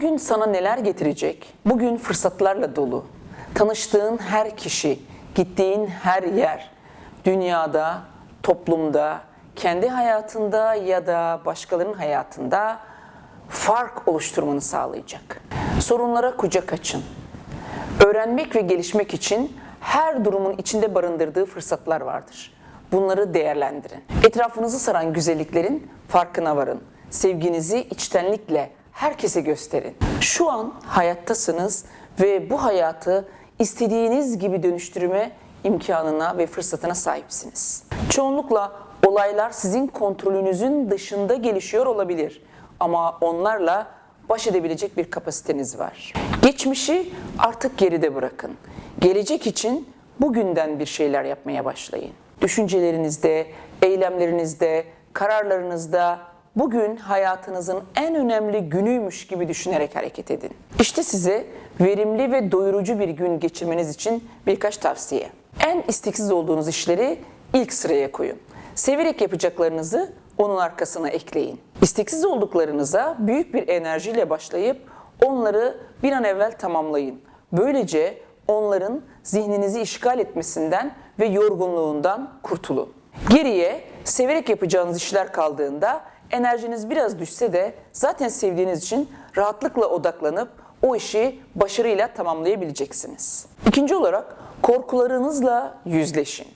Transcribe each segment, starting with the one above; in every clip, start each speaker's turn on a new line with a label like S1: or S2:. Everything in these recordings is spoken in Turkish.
S1: Bugün sana neler getirecek? Bugün fırsatlarla dolu. Tanıştığın her kişi, gittiğin her yer, dünyada, toplumda, kendi hayatında ya da başkalarının hayatında fark oluşturmanı sağlayacak. Sorunlara kucak açın. Öğrenmek ve gelişmek için her durumun içinde barındırdığı fırsatlar vardır. Bunları değerlendirin. Etrafınızı saran güzelliklerin farkına varın. Sevginizi içtenlikle herkese gösterin. Şu an hayattasınız ve bu hayatı istediğiniz gibi dönüştürme imkanına ve fırsatına sahipsiniz. Çoğunlukla olaylar sizin kontrolünüzün dışında gelişiyor olabilir ama onlarla baş edebilecek bir kapasiteniz var. Geçmişi artık geride bırakın. Gelecek için bugünden bir şeyler yapmaya başlayın. Düşüncelerinizde, eylemlerinizde, kararlarınızda bugün hayatınızın en önemli günüymüş gibi düşünerek hareket edin. İşte size verimli ve doyurucu bir gün geçirmeniz için birkaç tavsiye. En isteksiz olduğunuz işleri ilk sıraya koyun. Severek yapacaklarınızı onun arkasına ekleyin. İsteksiz olduklarınıza büyük bir enerjiyle başlayıp onları bir an evvel tamamlayın. Böylece onların zihninizi işgal etmesinden ve yorgunluğundan kurtulun. Geriye severek yapacağınız işler kaldığında enerjiniz biraz düşse de zaten sevdiğiniz için rahatlıkla odaklanıp o işi başarıyla tamamlayabileceksiniz. İkinci olarak korkularınızla yüzleşin.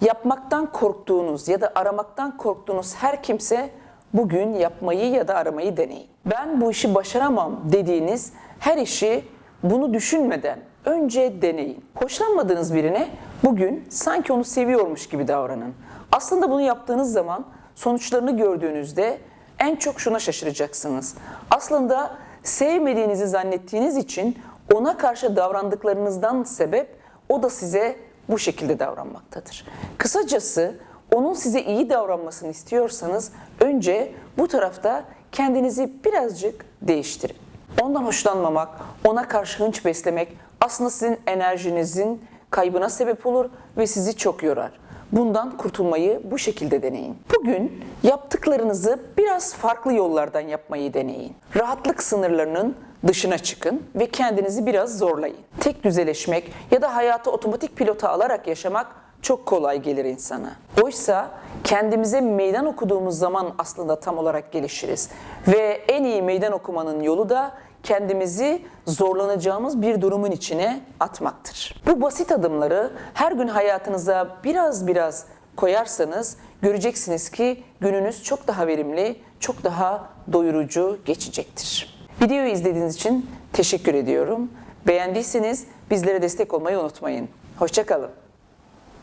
S1: Yapmaktan korktuğunuz ya da aramaktan korktuğunuz her kimse bugün yapmayı ya da aramayı deneyin. Ben bu işi başaramam dediğiniz her işi bunu düşünmeden önce deneyin. Hoşlanmadığınız birine bugün sanki onu seviyormuş gibi davranın. Aslında bunu yaptığınız zaman sonuçlarını gördüğünüzde en çok şuna şaşıracaksınız. Aslında sevmediğinizi zannettiğiniz için ona karşı davrandıklarınızdan sebep o da size bu şekilde davranmaktadır. Kısacası onun size iyi davranmasını istiyorsanız önce bu tarafta kendinizi birazcık değiştirin. Ondan hoşlanmamak, ona karşı hınç beslemek aslında sizin enerjinizin kaybına sebep olur ve sizi çok yorar. Bundan kurtulmayı bu şekilde deneyin. Bugün yaptıklarınızı biraz farklı yollardan yapmayı deneyin. Rahatlık sınırlarının dışına çıkın ve kendinizi biraz zorlayın. Tek düzeleşmek ya da hayatı otomatik pilota alarak yaşamak çok kolay gelir insana. Oysa kendimize meydan okuduğumuz zaman aslında tam olarak gelişiriz. Ve en iyi meydan okumanın yolu da kendimizi zorlanacağımız bir durumun içine atmaktır. Bu basit adımları her gün hayatınıza biraz biraz koyarsanız göreceksiniz ki gününüz çok daha verimli, çok daha doyurucu geçecektir. Videoyu izlediğiniz için teşekkür ediyorum. Beğendiyseniz bizlere destek olmayı unutmayın. Hoşçakalın.